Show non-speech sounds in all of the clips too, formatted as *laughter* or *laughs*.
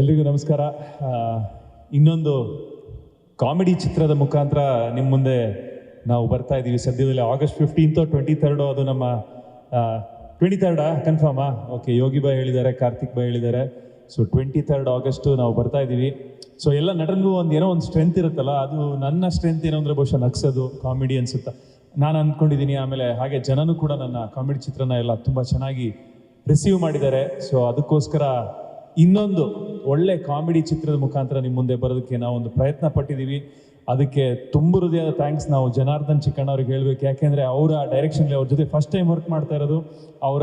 ಎಲ್ರಿಗೂ ನಮಸ್ಕಾರ. ಇನ್ನೊಂದು ಕಾಮಿಡಿ ಚಿತ್ರದ ಮುಖಾಂತರ ನಿಮ್ಮ ಮುಂದೆ ನಾವು ಬರ್ತಾ ಇದ್ದೀವಿ ಸದ್ಯದಲ್ಲಿ ಆಗಸ್ಟ್ ಫಿಫ್ಟೀನ್ತ್ ಟ್ವೆಂಟಿ ತರ್ಡು ಅದು ನಮ್ಮ ಟ್ವೆಂಟಿ ತರ್ಡಾ ಕನ್ಫರ್ಮಾ ಓಕೆ ಯೋಗಿ ಬಾಯ್ ಹೇಳಿದ್ದಾರೆ ಕಾರ್ತಿಕ್ ಬಾಯ್ ಹೇಳಿದ್ದಾರೆ. ಸೊ ಟ್ವೆಂಟಿ ತರ್ಡ್ ಆಗಸ್ಟು ನಾವು ಬರ್ತಾ ಇದ್ದೀವಿ ಸೊ ಎಲ್ಲ ನಟನಿಗೂ ಒಂದು ಏನೋ ಒಂದು ಸ್ಟ್ರೆಂತ್ ಇರುತ್ತಲ್ಲ, ಅದು ನನ್ನ ಸ್ಟ್ರೆಂತ್ ಏನೋ ಅಂದರೆ ಬಹುಶಃ ನಗ್ಸೋದು, ಕಾಮಿಡಿ ಅನ್ಸುತ್ತೆ. ನಾನು ಅಂದ್ಕೊಂಡಿದ್ದೀನಿ ಆಮೇಲೆ ಹಾಗೆ ಜನನೂ ಕೂಡ ನನ್ನ ಕಾಮಿಡಿ ಚಿತ್ರನ ಎಲ್ಲ ತುಂಬ ಚೆನ್ನಾಗಿ ರಿಸೀವ್ ಮಾಡಿದ್ದಾರೆ. ಸೊ ಅದಕ್ಕೋಸ್ಕರ ಇನ್ನೊಂದು ಒಳ್ಳೆ ಕಾಮಿಡಿ ಚಿತ್ರದ ಮುಖಾಂತರ ನಿಮ್ಮ ಮುಂದೆ ಬರೋದಕ್ಕೆ ನಾವು ಒಂದು ಪ್ರಯತ್ನ ಪಟ್ಟಿದ್ದೀವಿ. ಅದಕ್ಕೆ ತುಂಬ ಹೃದಯದ ಥ್ಯಾಂಕ್ಸ್ ನಾವು ಜನಾರ್ದನ್ ಚಿಕ್ಕಣ್ಣ ಅವ್ರಿಗೆ ಹೇಳ್ಬೇಕು. ಯಾಕೆಂದರೆ ಅವರ ಡೈರೆಕ್ಷನ್ಲಿ ಅವ್ರ ಜೊತೆ ಫಸ್ಟ್ ಟೈಮ್ ವರ್ಕ್ ಮಾಡ್ತಾ ಇರೋದು. ಅವರ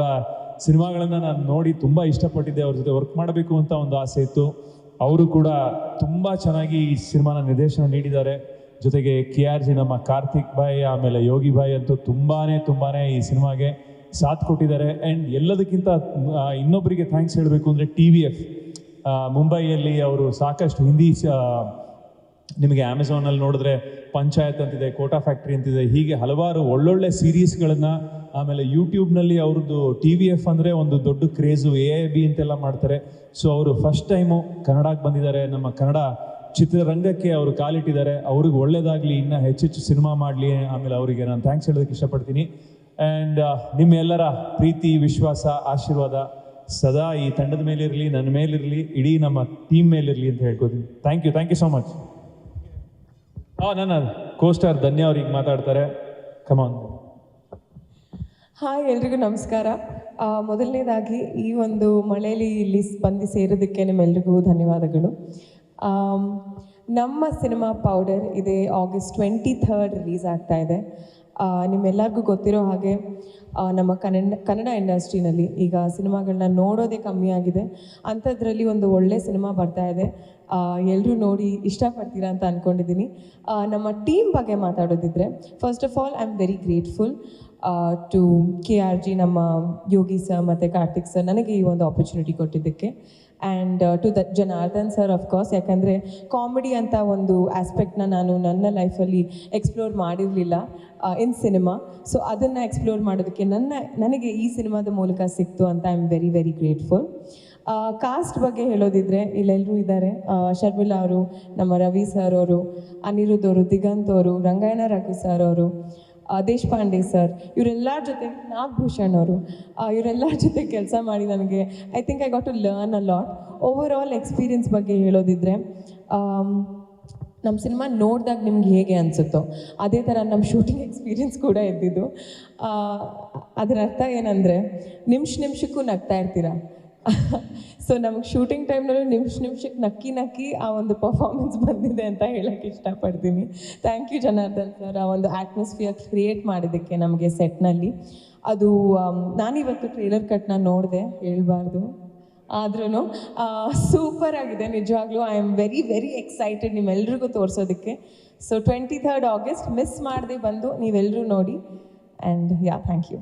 ಸಿನಿಮಾಗಳನ್ನು ನಾನು ನೋಡಿ ತುಂಬ ಇಷ್ಟಪಟ್ಟಿದ್ದೆ. ಅವ್ರ ಜೊತೆ ವರ್ಕ್ ಮಾಡಬೇಕು ಅಂತ ಒಂದು ಆಸೆ ಇತ್ತು. ಅವರು ಕೂಡ ತುಂಬ ಚೆನ್ನಾಗಿ ಈ ಸಿನಿಮಾನ ನಿರ್ದೇಶನ ನೀಡಿದ್ದಾರೆ. ಜೊತೆಗೆ ಕೆ ಆರ್ ಜಿ ನಮ್ಮ ಕಾರ್ತಿಕ್ ಬಾಯಿ ಆಮೇಲೆ ಯೋಗಿ ಬಾಯಿ ಅಂತೂ ತುಂಬಾನೇ ತುಂಬಾನೇ ಈ ಸಿನಿಮಾಗೆ ಸಾಥ್ ಕೊಟ್ಟಿದ್ದಾರೆ. ಆ್ಯಂಡ್ ಎಲ್ಲದಕ್ಕಿಂತ ಇನ್ನೊಬ್ಬರಿಗೆ ಥ್ಯಾಂಕ್ಸ್ ಹೇಳಬೇಕು ಅಂದರೆ ಟಿ ವಿ ಎಫ್ ಮುಂಬೈಯಲ್ಲಿ ಅವರು ಸಾಕಷ್ಟು ಹಿಂದಿ ನಿಮಗೆ ಅಮೆಝಾನಲ್ಲಿ ನೋಡಿದ್ರೆ ಪಂಚಾಯತ್ ಅಂತಿದೆ, ಕೋಟಾ ಫ್ಯಾಕ್ಟ್ರಿ ಅಂತಿದೆ, ಹೀಗೆ ಹಲವಾರು ಒಳ್ಳೊಳ್ಳೆ ಸೀರೀಸ್ಗಳನ್ನು ಆಮೇಲೆ ಯೂಟ್ಯೂಬ್ನಲ್ಲಿ ಅವ್ರದ್ದು ಟಿ ವಿ ಎಫ್ ಅಂದರೆ ಒಂದು ದೊಡ್ಡ ಕ್ರೇಜು ಎ ಐ ಬಿ ಅಂತೆಲ್ಲ ಮಾಡ್ತಾರೆ. ಸೊ ಅವರು ಫಸ್ಟ್ ಟೈಮು ಕನ್ನಡಕ್ಕೆ ಬಂದಿದ್ದಾರೆ. ನಮ್ಮ ಕನ್ನಡ ಚಿತ್ರರಂಗಕ್ಕೆ ಅವರು ಕಾಲಿಟ್ಟಿದ್ದಾರೆ. ಅವ್ರಿಗೆ ಒಳ್ಳೇದಾಗಲಿ, ಇನ್ನೂ ಹೆಚ್ಚೆಚ್ಚು ಸಿನಿಮಾ ಮಾಡಲಿ. ಆಮೇಲೆ ಅವರಿಗೆ ನಾನು ಥ್ಯಾಂಕ್ಸ್ ಹೇಳೋದಕ್ಕೆ ಇಷ್ಟಪಡ್ತೀನಿ. ಆ್ಯಂಡ್ ನಿಮ್ಮೆಲ್ಲರ ಪ್ರೀತಿ, ವಿಶ್ವಾಸ, ಆಶೀರ್ವಾದ ಸದಾ ಈ ತಂಡದ ಮೇಲಿರಲಿ, ನನ್ನ ಮೇಲಿರಲಿ, ಇಡೀ ನಮ್ಮ ಟೀಮ್ ಮೇಲಿರಲಿ ಅಂತ ಹೇಳ್ಕೊತೀನಿ. Thank you thank you so much ಹಾಂ ನನ್ನ ಕೋಸ್ಟಾರ್ ಧನ್ಯ ಅವ್ರಿಗೆ ಮಾತಾಡ್ತಾರೆ. ಕಮಾನ್ ಹಾಯ್ ಎಲ್ರಿಗೂ ನಮಸ್ಕಾರ. ಮೊದಲನೇದಾಗಿ ಈ ಒಂದು ಮಳೆಯಲ್ಲಿ ಇಲ್ಲಿ ಬಂದು ಸೇರೋದಕ್ಕೆ ನಿಮ್ಮೆಲ್ರಿಗೂ ಧನ್ಯವಾದಗಳು. ನಮ್ಮ ಸಿನಿಮಾ ಪೌಡರ್ ಇದೆ ಆಗಸ್ಟ್ ಟ್ವೆಂಟಿ ಥರ್ಡ್ ರಿಲೀಸ್ ಆಗ್ತಾ ಇದೆ. ನಿಮ್ಮೆಲ್ಲರಿಗೂ ಗೊತ್ತಿರೋ ಹಾಗೆ ನಮ್ಮ ಕನ್ನಡ ಕನ್ನಡ ಇಂಡಸ್ಟ್ರಿನಲ್ಲಿ ಈಗ ಸಿನಿಮಾಗಳನ್ನ ನೋಡೋದೇ ಕಮ್ಮಿ ಆಗಿದೆ. ಅಂಥದ್ರಲ್ಲಿ ಒಂದು ಒಳ್ಳೆ ಸಿನಿಮಾ ಬರ್ತಾ ಇದೆ. ಎಲ್ಲರೂ ನೋಡಿ ಇಷ್ಟಪಡ್ತೀರಾ ಅಂತ ಅಂದ್ಕೊಂಡಿದ್ದೀನಿ ನಮ್ಮ ಟೀಮ್ ಬಗ್ಗೆ ಮಾತಾಡೋದಿದ್ರೆ first of all I am very grateful to K R G ನಮ್ಮ ಯೋಗಿ ಸರ್ ಮತ್ತು ಕಾರ್ತಿಕ್ ಸರ್ ನನಗೆ ಈ ಒಂದು ಆಪರ್ಚುನಿಟಿ ಕೊಟ್ಟಿದ್ದಕ್ಕೆ. And to the Janardhan sir of course ಯಾಕಂದರೆ ಕಾಮಿಡಿ ಅಂತ ಒಂದು ಆಸ್ಪೆಕ್ಟ್ನ ನಾನು ನನ್ನ ಲೈಫಲ್ಲಿ ಎಕ್ಸ್ಪ್ಲೋರ್ ಮಾಡಿರಲಿಲ್ಲ ಇನ್ ಸಿನಿಮಾ ಸೊ ಅದನ್ನು ಎಕ್ಸ್ಪ್ಲೋರ್ ಮಾಡೋದಕ್ಕೆ ನನ್ನ, ನನಗೆ ಈ ಸಿನಿಮಾದ ಮೂಲಕ ಸಿಕ್ತು ಅಂತ I am very very grateful cast ಬಗ್ಗೆ ಹೇಳೋದಿದ್ರೆ ಇಲ್ಲೆಲ್ಲರೂ ಇದ್ದಾರೆ. ಶರ್ಮಿಲಾ ಅವರು, ನಮ್ಮ ರವಿ ಸರ್ ಅವರು, ಅನಿರುದ್ಧ್ ಅವರು, ದಿಗಂತ್ ಅವರು, ರಂಗಾಯಣ ರಘು ಸರ್ ಅವರು ದೇಶಪಾಂಡೆ ಸರ್ ಇವರೆಲ್ಲರ ಜೊತೆ, ನಾಗಭೂಷಣ್ ಅವರು ಇವರೆಲ್ಲರ ಜೊತೆ ಕೆಲಸ ಮಾಡಿ ನನಗೆ I think I got to learn a lot overall experience ಬಗ್ಗೆ ಹೇಳೋದಿದ್ರೆ ನಮ್ಮ ಸಿನಿಮಾ ನೋಡಿದಾಗ ನಿಮ್ಗೆ ಹೇಗೆ ಅನಿಸುತ್ತೋ, ಅದೇ ಥರ ನಮ್ಮ ಶೂಟಿಂಗ್ ಎಕ್ಸ್ಪೀರಿಯನ್ಸ್ ಕೂಡ ಇದ್ದಿದ್ದು. ಅದರ ಅರ್ಥ ಏನಂದರೆ, ನಿಮಿಷ ನಿಮಿಷಕ್ಕೂ ನಗ್ತಾ ಇರ್ತೀರಾ? ಸೊ ನಮಗೆ ಶೂಟಿಂಗ್ ಟೈಮ್ನಲ್ಲೂ ನಿಮಿಷ ನಿಮಿಷಕ್ಕೆ ನಕ್ಕಿ ನಕ್ಕಿ ಆ ಒಂದು ಪರ್ಫಾರ್ಮೆನ್ಸ್ *laughs* ಬಂದಿದೆ ಅಂತ ಹೇಳಕ್ಕೆ ಇಷ್ಟಪಡ್ತೀನಿ. ಥ್ಯಾಂಕ್ ಯು ಜನಾರ್ದನ್ ಸರ್ ಆ ಒಂದು ಆಟ್ಮಾಸ್ಫಿಯರ್ ಕ್ರಿಯೇಟ್ ಮಾಡಿದ್ದಕ್ಕೆ ನಮಗೆ ಸೆಟ್ನಲ್ಲಿ ಅದು ಆಮ್, ನಾನಿವತ್ತು ಟ್ರೇಲರ್ ಕಟ್ನ ನೋಡಿದೆ ಹೇಳ್ಬಾರ್ದು. ಆದ್ರೂ ಸೂಪರ್ ಆಗಿದೆ ನಿಜವಾಗ್ಲೂ. I am very very excited ನಿಮ್ಮೆಲ್ರಿಗೂ ತೋರಿಸೋದಕ್ಕೆ. So twenty third August miss ಮಾಡದೆ ಬಂದು ನೀವೆಲ್ಲರೂ ನೋಡಿ. And yeah thank you